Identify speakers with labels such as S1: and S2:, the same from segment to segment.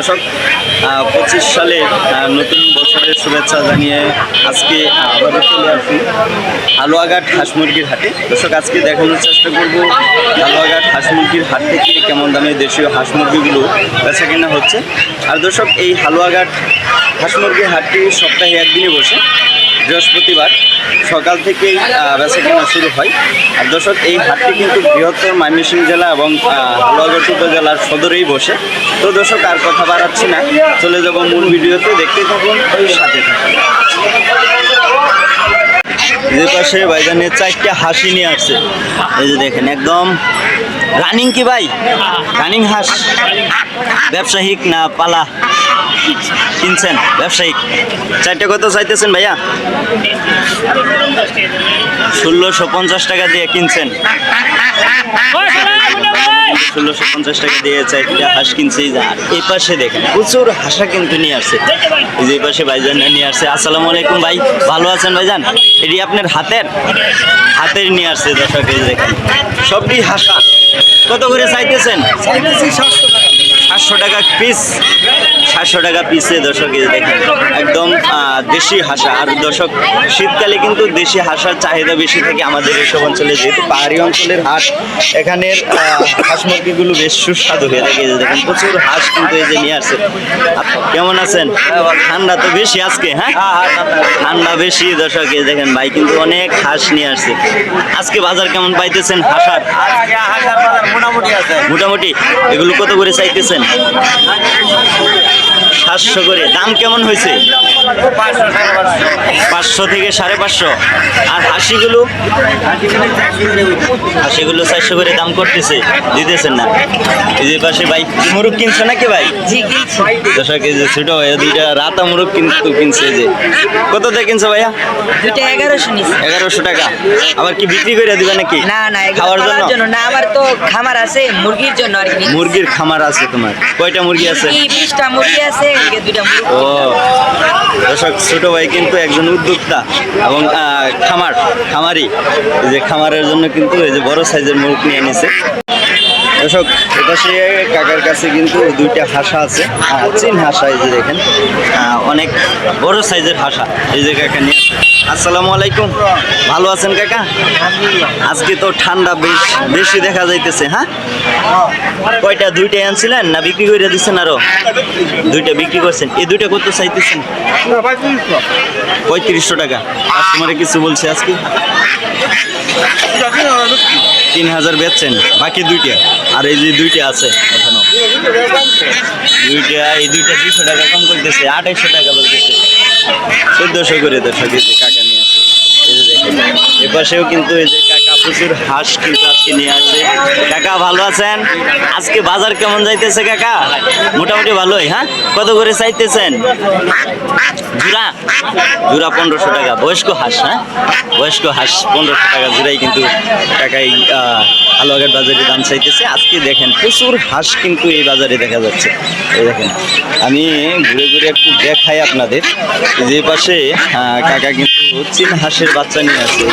S1: দর্শক পঁচিশ সালে নতুন বছরের শুভেচ্ছা জানিয়ে আজকে আবারও চলে আসি হালুয়াঘাট হাঁস মুরগির হাটে। দর্শক, আজকে দেখানোর চেষ্টা করব হালুয়াঘাট হাঁস মুরগির হাট থেকে কেমন দামে দেশীয় হাঁস মুরগিগুলো বেচা কেনা হচ্ছে। আর দর্শক, এই হালুয়াঘাট হাঁস মুরগির হাটটি সপ্তাহে একদিনে বসে, বৃহস্পতিবার। সকাল থেকেই বেচা কেনা শুরু হয়। আর দর্শক এই হাটটি কিন্তু বৃহত্তর ময়মনসিংহ জেলা এবং আহ, হালুয়াঘাট উপজেলার সদরেই বসে। তো দর্শক আর কথা বাড়াচ্ছি না। চলে যাব মূল ভিডিওতে। দেখতে থাকুন ওই সাথে থাকুন। যে পাশে ভাইজানের চারটা হাসি নিয়ে আসছে। এই যে দেখেন একদম রানিং কি ভাই? রানিং হাঁস। ব্যবসায়িক না পালা? কিনছেন? ব্যবসায়িক। চারটে কত চাইতেছেন ভাইয়া? ষোলোশো পঞ্চাশ টাকা দিয়ে কিনছেন। ষোলোশো পঞ্চাশ টাকা দিয়ে চারটা হাঁস কিনছে, এই পাশে দেখেন, প্রচুর হাঁসা কিন্তু নিয়ে আসছে। যে এই পাশে ভাইজান নিয়ে আসছে। আসসালামু আলাইকুম ভাই, ভালো আছেন ভাইজান? এটি আপনার হাতের? হাতের নিয়ে আসছে দর্শক, এই দেখেন। সবটি হাসা কত করে চাইতেছেন? সাতশো টাকা পিস সাতশো টাকা পিসে দর্শক দেখেন একদম দেশি হাসা। আর দর্শক শীতকালে কিন্তু দেশি হাঁসার চাহিদা বেশি থাকে আমাদের এসব অঞ্চলে যেহেতু পাহাড়ি অঞ্চলের হাঁস এখানের হাঁস মুরগিগুলো বেশ সুস্বাদু হয়ে থাকে। দেখেন প্রচুর হাঁস কিন্তু এই যে নিয়ে আসছে। কেমন আছেন? ঠান্ডা তো বেশি আজকে হ্যাঁ? ঠান্ডা বেশি দর্শক এই দেখেন ভাই কিন্তু অনেক হাঁস নিয়ে আসছে। আজকে বাজার কেমন পাইতেছেন হাঁসার?
S2: মোটামুটি আছে।
S1: মোটামুটি এগুলো কত করে চাইতেছেন? সাতশো করে। দাম কেমন হয়েছে?
S2: পাঁচশো
S1: থেকে সাড়ে পাঁচশো। আর হাসিগুলো? হাসিগুলো চারশো করে দাম করতেছে দিতেছেন না। এই যে পাশে ভাই মুরগ কিনছো নাকি ভাই?
S3: জি কিনছি।
S1: দর্শক এই যে ছোট ভাইয়া দুইটা রাতা মুরগ কিন্তু কিনছে যে। কত দিয়ে কিনছো ভাইয়া?
S3: এগারোশো
S1: এগারোশো টাকা। আবার কি বিক্রি করে দিবে নাকি?
S3: না না
S1: খাওয়ার জন্য?
S3: জন্য না আমার তো খামার আছে মুরগির জন্য আর কি।
S1: মুরগির খামার আছে তোমার। কয়টা মুরগি আছে?
S3: বিশটা মুরগি আছে দুইটা মুরগি।
S1: ও। দর্শক, ছোট ভাই কিন্তু একজন উদ্যোক্তা এবং খামার, খামারি। যে খামারের জন্য কিন্তু এই যে বড় সাইজের মুখ নিয়ে নিছে। দর্শক সে কাকার কাছে কিন্তু দুইটা হাসা আছে চীন হাসা এই যে দেখেন অনেক বড় সাইজের হাসা এই যে কাকা নিয়ে আসসালামু আলাইকুম। ভালো আছেন কাকা? আজকে তো ঠান্ডা বেশ, বেশি দেখা যাইতেছে হ্যাঁ? কয়টা দুইটাই আনছিলেন না বিক্রি করে দিচ্ছেন আরও? দুইটা বিক্রি করছেন। এই দুইটা কত চাইতেছেন? পঁয়ত্রিশশো টাকা। কাস্টমারে কিছু বলছে আজকে? তিন হাজার বেচছেন, বাকি দুইটা? আর এই যে দুইটা আছে এখনও দুইটা, এই দুইটা দুইশো টাকা কম করতেছে আঠাইশশো টাকা বলতেছে। চোদ্দশো করে দর্শক এই কাকা নিয়ে আসে। এপাশেও কিন্তু এই যে কাকা প্রচুর হাঁস কিন্তু আজকে নিয়ে আসে কাকা, ভালো আছেন? আজকে বাজার কেমন যাইতেছে কাকা? মোটামুটি ভালোই হ্যাঁ? কত করে চাইতেছেন? জুরা? জুরা পনেরোশো টাকা। বয়স্ক হাঁস হ্যাঁ? বয়স্ক হাঁস পনেরোশো টাকা জুড়াই কিন্তু টাকাই আলোয়াঘাট বাজারে দাম চাইতেছে। আজকে দেখেন, প্রচুর হাঁস কিন্তু এই বাজারে দেখা যাচ্ছে। এই দেখেন, আমি ঘুরে ঘুরে একটু দেখাই আপনাদের। যে পাশে কাকা কিন্তু চীন হাঁসের বাচ্চা নিয়ে আসছে।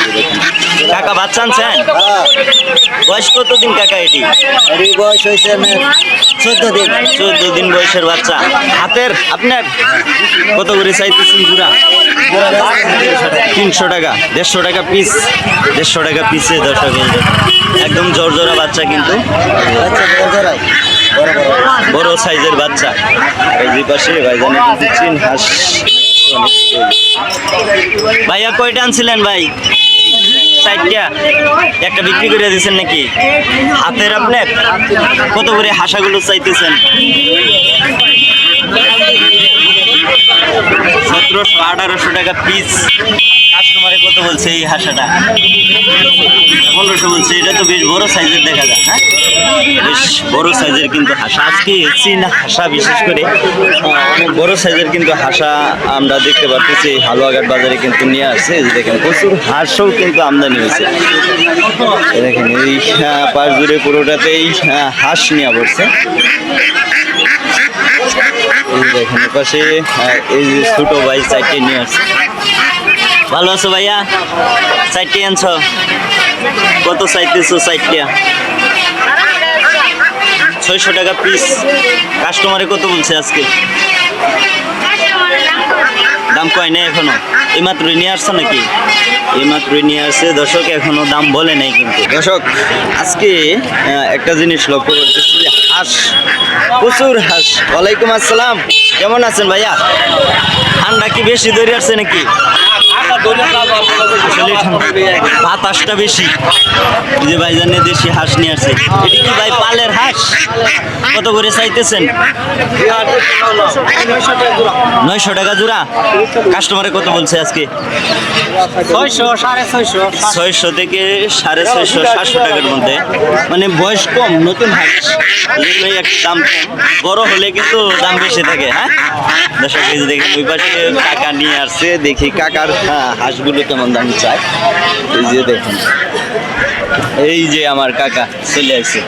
S1: কাকা, বাচ্চা আনছেন? বয়স কতদিন কাকা এটি?
S2: বয়স হয়েছে চোদ্দ দিন।
S1: চোদ্দ দিন বয়সের বাচ্চা। হাতের আপনার? কত করে চাইতেছেন জুড়া? তিনশো টাকা দেড়শো টাকা পিস দেড়শো টাকা পিসে দর্শক। একদম জর্জরা বাচ্চা কিন্তু।
S2: বড়
S1: সাইজের বাচ্চা। এই পাশে ভাইজানে কিন্তু চীন হাঁস। ভাইয়া কয়টা আনছিলেন ভাই? চারটা একটা বিক্রি করে দিচ্ছেন নাকি? হাতের আপনার? কত করে হাসাগুলো চাইতেছেন? সতেরোশো, আঠারোশো টাকা পিস কত বলছে এই হাঁসাটা। পনেরোশো বলছে, এটা তো বেশ বড় সাইজের দেখা যায় হ্যাঁ? বেশ বড় সাইজের কিন্তু হাঁসা। আজকে চীন হাঁসা, বিশেষ করে অনেক বড় সাইজের কিন্তু হাঁসা আমরা দেখতে পাচ্ছি হালুয়াঘাট বাজারে কিন্তু নিয়ে আসছে। যে দেখেন, প্রচুর হাঁসও কিন্তু আমদানি হয়েছে। দেখেন, এই পাশ জুড়ে পুরোটাতেই হাঁস নিয়ে পড়ছে দেখেন, এপাশে এই যে ছোট ভাই সাইডে নিয়ে আসছে। ভালো আছো ভাইয়া? চারটে আনছ? কত চাইতেছো চারটিয়া ছয়শো টাকা পিস কাস্টমারে কত বলছে আজকে? দাম কয় নাই এখনও? এইমাত্রই নিয়ে আসছো নাকি? এইমাত্রই নিয়ে আসছে। দর্শক, এখনও দাম বলে নাই কিন্তু। দর্শক, আজকে একটা জিনিস লক্ষ্য করতেছি হাঁস, প্রচুর হাঁস। ওয়ালাইকুম আসসালাম। কেমন আছেন ভাইয়া? ঠান্ডা কি বেশি ধরে আসছে নাকি? বাতাসটা বেশি। যে ভাইজানে দেশি হাঁস নিয়ে আসছে। এটি কি ভাই পালের হাঁস? কত করে চাইতেছেন? নয়শো টাকা জোড়া। কাস্টমারে কত বলছে আজকে?
S2: ছয়শো
S1: থেকে সাড়ে ছয়শো সাতশো টাকার মধ্যে। মানে বয়স কম নতুন হাঁস। জন্যই একটু দাম কম। বড় হলে কিন্তু দাম বেশি থাকে হ্যাঁ? দর্শক যে ওই পাশে কাকা নিয়ে আসছে। দেখি কাকার হ্যাঁ, হাঁসগুলো কেমন দাম চায়? এই যে দেখুন। এই যে আমার কাকা চলে আসছে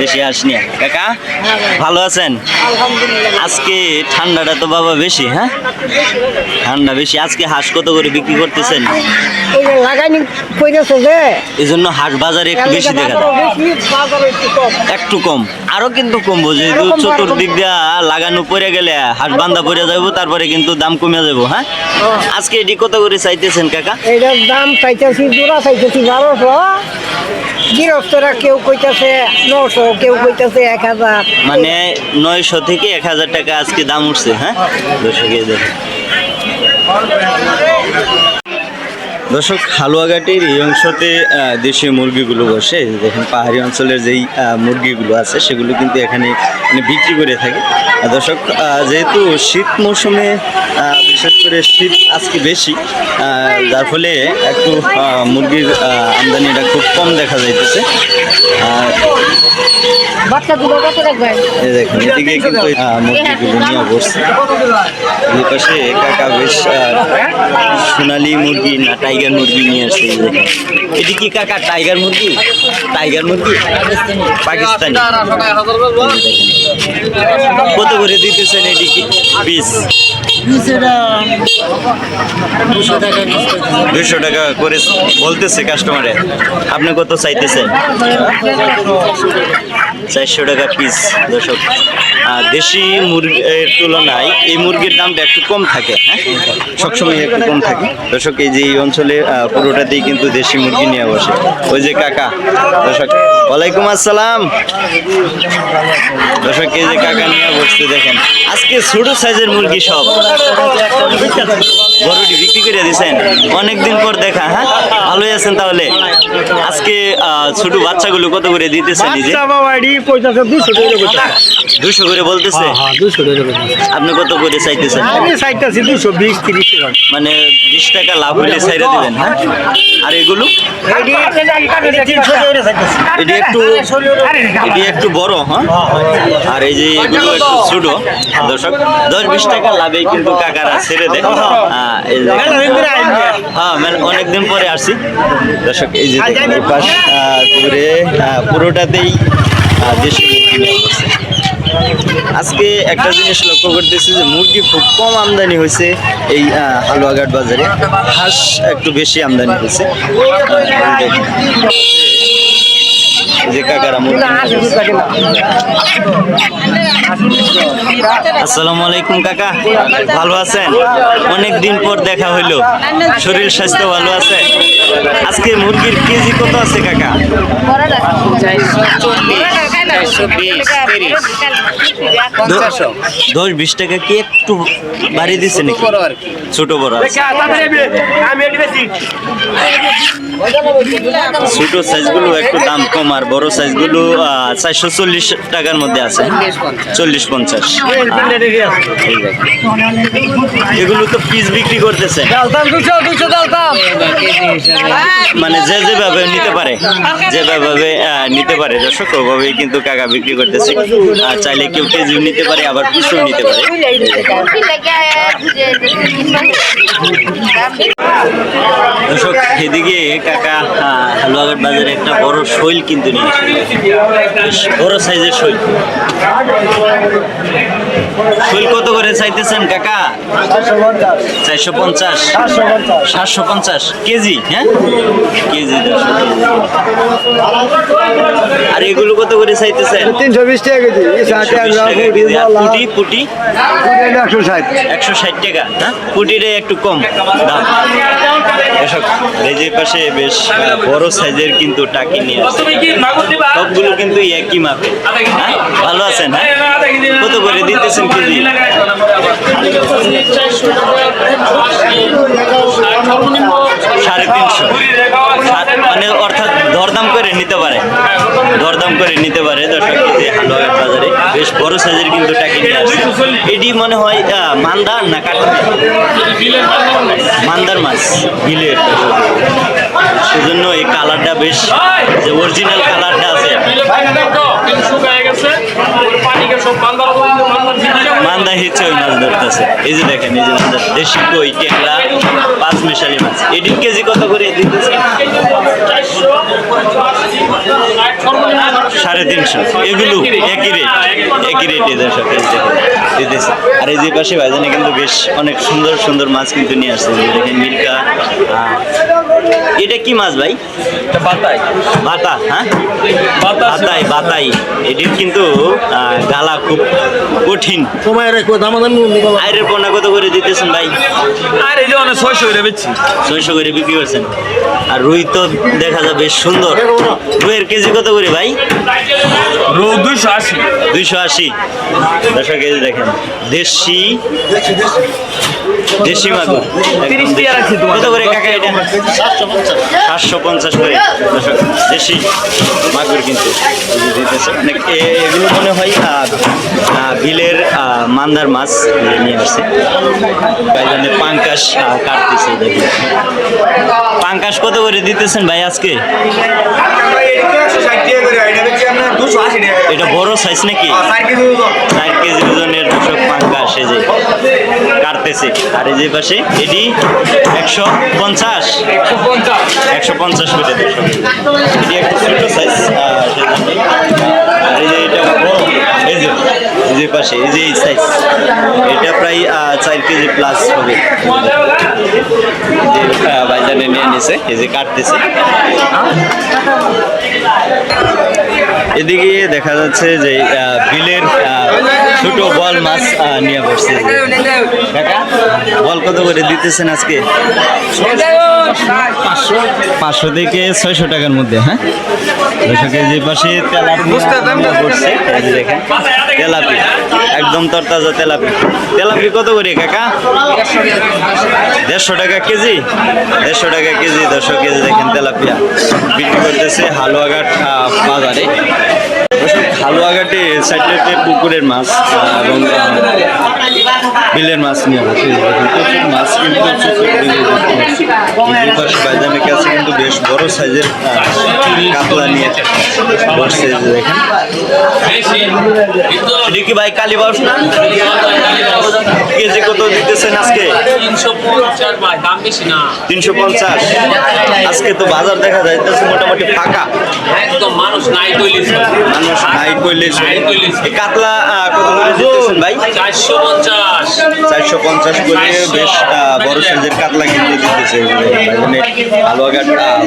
S1: বেশি হাঁস নিয়ে। কাকা ভালো আছেন? আজকে ঠান্ডাটা তো বাবা বেশি হ্যাঁ? ঠান্ডা বেশি আজকে হাঁস কত করে বিক্রি করতেছেন? এই জন্য হাট বাজারে একটু বেশি দেখা
S4: একটু কম।
S1: আরও কিন্তু কমবো যেহেতু চতুর্দিক দিয়া লাগানো পড়ে গেলে হাট বান্ধা পড়ে যাব তারপরে কিন্তু দাম কমে যাব হ্যাঁ? আজকে এটি কত করে চাইতেছেন কাকা?
S4: এইটার দাম চাইতেছি জোড়া চাইতেছি বারোশো। গৃহস্থরা কেউ কইতাছে নশো, কেউ কইতাছে এক হাজার।
S1: মানে নয়শো থেকে এক হাজার টাকা আজকে দাম উঠছে হ্যাঁ? দর্শক দেখেন দর্শক হালুয়াঘাটের এই অংশতে দেশীয় মুরগিগুলো বসে। দেখেন পাহাড়ি অঞ্চলের যেই মুরগিগুলো আছে সেগুলো কিন্তু এখানে মানে বিক্রি করে থাকে। আর দর্শক যেহেতু শীত মৌসুমে বিশেষ করে শীত আজকে বেশি যার ফলে একটু মুরগির আমদানিটা খুব কম দেখা যাইতেছে। আর দেখেন এদিকে কিন্তু মুরগিগুলো নিয়ে বসছে। এই পাশে কাকা বেশ সোনালি মুরগি না টাইগার মুরগি নিয়ে দেখেন এটি কি কাকা টাইগার মুরগি? টাইগার মুরগি? পাকিস্তানি। কত করে দিতেছেন এটি কি? পিস দুশো টাকা করে বলতেছে কাস্টমারে আপনি কত চাইতেছেন? চারশো টাকা পিস দর্শক। দেশি মুরগির তুলনায় এই মুরগির দামটা একটু কম থাকে হ্যাঁ? সবসময় একটু কম থাকে। দর্শক এই যে এই অঞ্চলে পুরোটাতেই কিন্তু দেশি মুরগি নিয়ে বসে। ওই যে কাকা দর্শক ওয়ালাইকুম আসসালাম। দর্শক এই যে কাকা নিয়ে বসতে দেখেন। আজকে ছোট সাইজের মুরগি সব। বড়টি বিক্রি করে দিয়েছেন। অনেকদিন পর দেখা হ্যাঁ? ভালোই আছেন তাহলে। আজকে ছোট বাচ্চাগুলো কত করে দিতেছেন নিজে? করে বলতেছে? আপনি কত করে চাইতেছেন? মানে বিশ টাকা লাভ হলে ছাইরা দিবেন হ্যাঁ? আর এগুলো? এটি একটু এটি একটু বড় হ্যাঁ? আর এই যে এগুলো একটু ছোট দর্শক দশ বিশ টাকা লাভে কিন্তু কাকারা ছেড়ে দেয়। হ্যাঁ, এই হ্যাঁ মানে অনেকদিন পরে আসছি। দর্শক এই যে পাশ ঘুরে পুরোটাতেই দেশি মুরগি নিয়ে বসছে। আজকে একটা জিনিস লক্ষ্য করতেছি যে মুরগি খুব কম আমদানি হয়েছে এই হালুয়াঘাট বাজারে। হাঁস একটু বেশি আমদানি হয়েছে। যে কাকারা আসসালামু আলাইকুম কাকা। ভালো আছেন? অনেক দিন পর দেখা হইল। শরীর স্বাস্থ্য ভালো আছে? আজকে মুরগির কেজি কত আছে কাকা? Eso, Bis, দশ বিশ টাকা কি একটু বাড়িয়ে দিচ্ছে নাকি? ছোট বড় আছে। ছোট সাইজগুলো একটু দাম কম আর বড় সাইজগুলো চারশো চল্লিশ টাকার মধ্যে আছে। চল্লিশ পঞ্চাশ। ঠিক আছে। এগুলো তো পিস বিক্রি করতেছে। মানে যে যেভাবে নিতে পারে যেভাবে আহ, নিতে পারে দর্শক ওভাবেই কিন্তু কাকা বিক্রি করতেছে। আর চাইলে কেউ কেজিও নিতে পারে আবার পিসও নিতে পারে। দর্শক এদিকে কাকা হালুয়াঘাট বাজারে একটা বড় শৈল কিন্তু নিয়ে বড় সাইজের শৈল। শৈল কত করে চাইতেছেন কাকা? চারশো পঞ্চাশ। সাতশো পঞ্চাশ। কেজি হ্যাঁ? কেজি আর এগুলো কত করে চাইতেছেন?
S5: তিনশো বিশ টাকা কেজি।
S1: পুটি? পুটি
S5: একশো ষাট।
S1: একশো ষাট টাকা হ্যাঁ পুটিটা একটু কম দাম। এসব লেজের পাশে বেশ বড় সাইজের কিন্তু টাকি নিয়ে আসছে। সবগুলো কিন্তু একই মাপে হ্যাঁ ভালো আছেন না কত করে দিতেছেন কেজি? সাড়ে তিনশো। মানে অর্থাৎ দরদাম করে নিতে পারে। দরদাম করে নিতে পারে হালুয়াঘাট বাজারে। বেশ বড় সাইজের কিন্তু এটি মনে হয় মান্দার না মান্দার মাছ, বিলের। সেজন্য এই কালারটা বেশ, যে অরিজিনাল কালারটা আছে। মান্দা হিচ্ছে ওই মাছ ধরতেছে। এই যে দেখেন, এই যে দেশি কই পাঁচ মাছ কেজি কত করে দিতেছে? সাড়ে তিনশো। এগুলো একই রেট একই রেট এদের সাথে দিতেছে। আর এই যে পাশে ভাইজানে কিন্তু বেশ অনেক সুন্দর সুন্দর মাছ কিন্তু নিয়ে আসছে। মিল্কা এটা কি মাছ ভাই? বাতা হ্যাঁ? বাতাই বাতাই। এটির কিন্তু আহ, গালা খুব কঠিন।
S5: সময়
S1: আইরের পোনা কত করে দিতেছেন ভাই?
S2: আর এই যে অনেক ছয়শো করে বেচছি।
S1: ছয়শো করে বিক্রি করছেন। আর রুই তো দেখা যাবে বেশ সুন্দর। রুইয়ের কেজি কত করে ভাই?
S2: দুইশো আশি।
S1: দুইশো আশি দশো কেজি দেখেন দেশি দেশি মাগুর। কত করে কাকা এটা? সাতশো পঞ্চাশ করে। দর্শক দেশি মাগুর কিন্তু এগুলো মনে হয় বিলের মান্দার মাছ নিয়ে আসছে। ভাইজানে পাঙ্কাশ কাটতেছে দেখি পাঙ্কাশ কত করে দিতেছেন ভাই আজকে? এটা বড় সাইজ নাকি? চার কেজি ওজনের দশক পাঙ্কাশ এই যে কাটতেছে। আর এই যে পাশে এটি একশো পঞ্চাশ। একশো পঞ্চাশ করে দশক এটি একটা ছোট সাইজ আর এই যে এটা বড় এই যে এই যে পাশে এই যে এই সাইজ এটা প্রায় চার কেজি প্লাস হবে। যে আহ, নিয়ে নিছে এই যে কাটতেছে। এদিকে দেখা যাচ্ছে যে বিলের ছোট বল মাছ নিয়ে বসছে। কাকা বল কত করে দিতেছেন আজকে? পাঁচশো থেকে ছয়শো টাকার মধ্যে হ্যাঁ? ছয়শো কেজি পাশে তেলাপি দেখেন তেলাপি একদম তরতাজা তেলাপি তেলাপি কত করে কাকা? দেড়শো টাকা কেজি? দেড়শো টাকা কেজি দেড়শো কেজি দেখেন তেলাপিয়া বিক্রি করতেছে হালুয়াঘাট বাজারে। হালুয়াঘাটে সাইডে পুকুরের মাছ এবং বিলের মাছ নিয়ে প্রচুর মাছ কিন্তু প্রচুর বিলে দেখতে পাচ্ছি। এই পাশে বাইজানের কাছে কিন্তু বেশ বড় সাইজের কাতলা নিয়ে বসছে দেখেন। এটা ভাই কালী বাউস না? কেজি কত দিতেছেন আজকে?
S2: তিনশো পঞ্চাশ।
S1: আজকে তো বাজার দেখা যাইতেছে মোটামুটি ফাঁকা।
S2: একদম মানুষ নাই
S1: মানুষ নাই কইলে
S2: নাই
S1: এই কাতলা কত করে দিতেছেন ভাই?
S2: চারশো পঞ্চাশ।
S1: চারশো পঞ্চাশ করে বেশ আহ, বড় সাইজের কাতলা কিন্তু দিতেছে মানে হালুয়াঘাট আহ,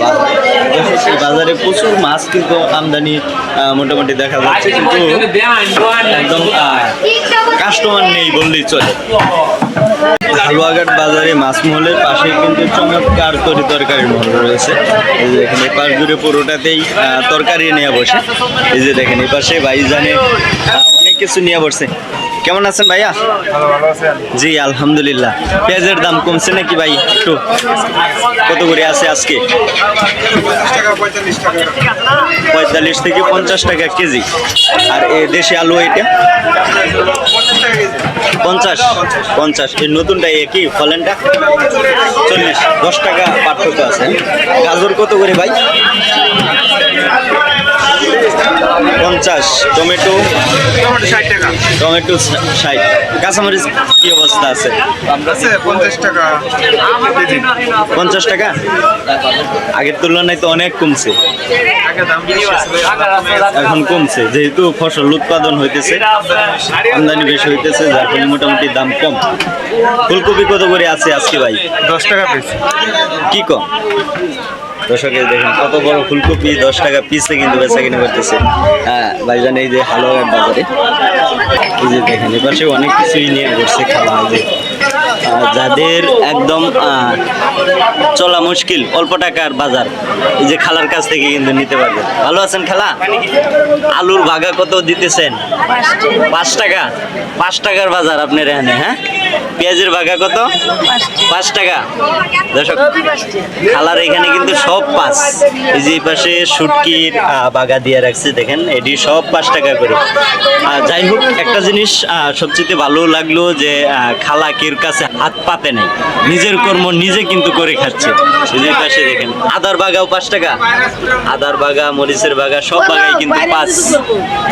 S1: বাজারে। প্রচুর মাছ কিন্তু আমদানি মোটামুটি দেখা যাচ্ছে কিন্তু একদম কাস্টমার নেই বললেই চলে। হালুয়াঘাট বাজারে মাছ মহলের পাশে কিন্তু চমৎকার তরি তরকারি মহল রয়েছে। এই যে দেখেন এই পাশ জুড়ে পুরোটাতেই তরকারি নিয়ে বসে। এই যে দেখেন এই পাশে ভাই জানে অনেক কিছু নিয়ে বসে। কেমন আছেন ভাইয়া? জি আলহামদুলিল্লাহ। পেঁয়াজের দাম কমছে নাকি ভাই একটু? কত করে আছে আজকে? পঁয়তাল্লিশ থেকে পঞ্চাশ টাকা কেজি। আর এ দেশি আলু এটা? পঞ্চাশ পঞ্চাশ। এই নতুনটা একই ফলেনটা। চল্লিশ দশ টাকা পার্থক্য আছে। গাজর কত করে ভাই? পঞ্চাশ। টমেটো?
S6: টমেটো ষাট টাকা।
S1: টমেটো ষাট। কাঁচামরিচ কি অবস্থা আছে?
S6: পঞ্চাশ টাকা
S1: পঞ্চাশ টাকা? আগের তুলনায় তো অনেক কমছে। এখন কমছে যেহেতু ফসল উৎপাদন হইতেছে আমদানি বেশি হইতেছে যার ফলে মোটামুটি দাম কম। ফুলকপি কত করে আছে আজকে ভাই?
S6: দশ টাকা পিস।
S1: কি কম? দর্শকের দেখেন কত বড় ফুলকপি দশ টাকা পিসে কিন্তু বেচা কিনে করতেছে। হ্যাঁ ভাইজান, এই যে হালুয়াঘাট বাজারে। এই যে দেখেন এপাশে অনেক কিছুই নিয়ে বসছে খাওয়া যে যাদের একদম চলা মুশকিল, অল্প টাকার বাজার, এই যে খালার কাছ থেকে কিন্তু নিতে পারবেন ভালো আছেন খালা? আলুর ভাগা কত দিতেছেন? পাঁচ টাকা। পাঁচ টাকার বাজার আপনার এখানে হ্যাঁ? পেঁয়াজের ভাগা কত? পাঁচ টাকা। দর্শক খালার এখানে কিন্তু সব পাঁচ। এই যে পাশে শুটকির আহ, বাগা দিয়ে রাখছে দেখেন এটি সব পাঁচ টাকা করে। যাই হোক একটা জিনিস সবচেয়ে ভালো লাগল যে খালা কের কাছে হাত পাতে নেই। নিজের কর্ম নিজে কিন্তু করে খাচ্ছে। এই যে এই পাশে দেখেন আদার বাগাও পাঁচ টাকা। আদার বাগা মরিচের বাগা সব বাগাই কিন্তু পাঁচ।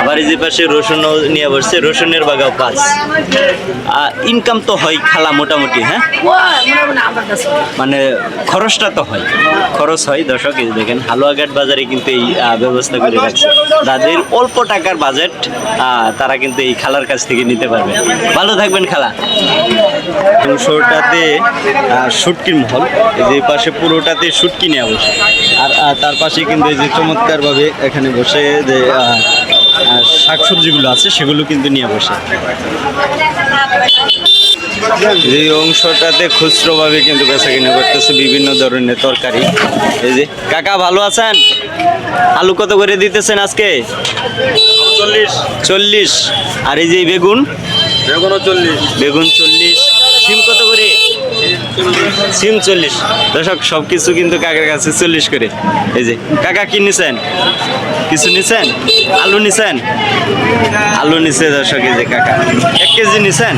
S1: আবার এই যে পাশে রসুনও নিয়ে বসছে রসুনের বাগাও পাঁচ। ইনকাম তো হয় খালা মোটামুটি হ্যাঁ? মানে খরচটা তো হয়। খরচ হয় দর্শক দেখেন হালুয়াঘাট বাজারে কিন্তু এই ব্যবস্থা করে রাখছে। যাদের অল্প টাকার বাজেট তারা কিন্তু এই খালার কাছ থেকে নিতে পারবে। ভালো থাকবেন খালা। অংশটাতে আহ, শুটকির মহল যে পাশে পুরোটাতে শুটকি নিয়ে বসে। আর তার পাশে কিন্তু এই যে চমৎকারভাবে এখানে বসে যে শাকসবজিগুলো আছে সেগুলো কিন্তু নিয়ে বসে। যে অংশটাতে খুচরো ভাবে কিন্তু বেচা কিনা করতেছে বিভিন্ন ধরনের তরকারি। এই যে কাকা ভালো আছেন? আলু কত করে দিতেছেন আজকে? চল্লিশ। আর এই যে বেগুন? বেগুন চল্লিশ। সিম কত করে? সিম চল্লিশ। দর্শক সব কিছু কিন্তু কাকার কাছে চল্লিশ করে। এই যে কাকা কি নিছেন? কিছু নিছেন? আলু নিছেন? আলু নিছে দর্শক এই যে কাকা। এক কেজি নিছেন?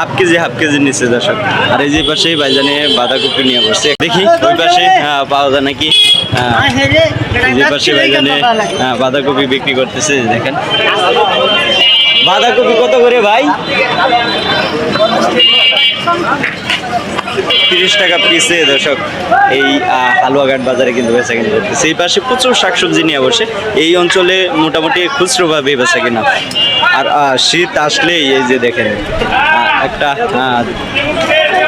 S1: হাফ কেজি হাফ কেজি নিচে দর্শক। আর এই যে পাশে ভাইজানে বাঁধাকপি নিয়ে বসছে। দেখি, ওই পাশে পাওয়া যায় নাকি? যে পাশে বাঁধাকপি বিক্রি করতেছে দেখেন। বাঁধাকপি কত করে ভাই? তিরিশ টাকা পিসে দর্শক, এই হালুয়াঘাট বাজারে কিন্তু বেচা কিনা করতেছে। এই পাশে প্রচুর শাকসবজি নিয়ে বসে। এই অঞ্চলে মোটামুটি খুচরোভাবে বেচা কিনা। আর শীত আসলেই এই যে দেখেন একটা আহ,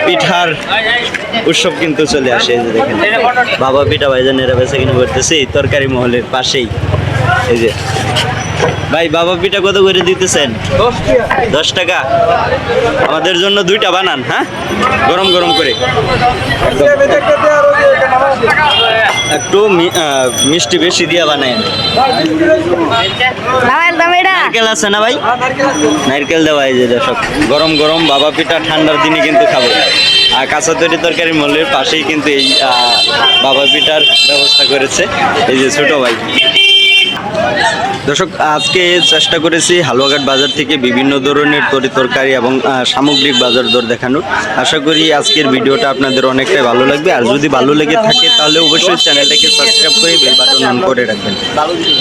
S1: পিঠার উৎসব কিন্তু চলে আসে এই যে দেখেন। বাবা পিঠা ভাইজানেরা বেচা কিনা করতেছে এই তরকারি মহলের পাশেই। এই যে। ভাই বাবা পিঠা কত করে দিতেছেন? দশ টাকা। আমাদের জন্য দুইটা বানান হ্যাঁ? গরম গরম করে। একটু মিষ্টি বেশি দিয়ে বানায়। নারকেল আছে না ভাই? নারকেল দেওয়া এই যে দর্শক, গরম গরম বাবা পিঠা ঠান্ডার দিনে কিন্তু খাব। আর কাঁচা তৈরি তরকারি মল্লের পাশেই কিন্তু এই বাবা পিঠার ব্যবস্থা করেছে। এই যে ছোট ভাই। দর্শক, আজকে চেষ্টা করেছি হালুয়াঘাট বাজার থেকে বিভিন্ন ধরনের তরি তরকারি এবং সামগ্রিক বাজার দর দেখানোর। আশা করি আজকের ভিডিওটা আপনাদের অনেকটাই ভালো লাগবে। আর যদি ভালো লেগে থাকে তাহলে অবশ্যই চ্যানেলটাকে সাবস্ক্রাইব করে বেল বাটন অন করে রাখবেন,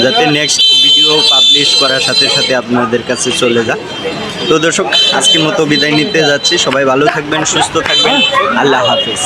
S1: যাতে নেক্সট ভিডিও পাবলিশ করার সাথে সাথে আপনাদের কাছে চলে যা তো দর্শক, আজকের মতো বিদায় নিতে যাচ্ছি। সবাই ভালো থাকবেন, সুস্থ থাকবেন। আল্লাহ হাফিজ।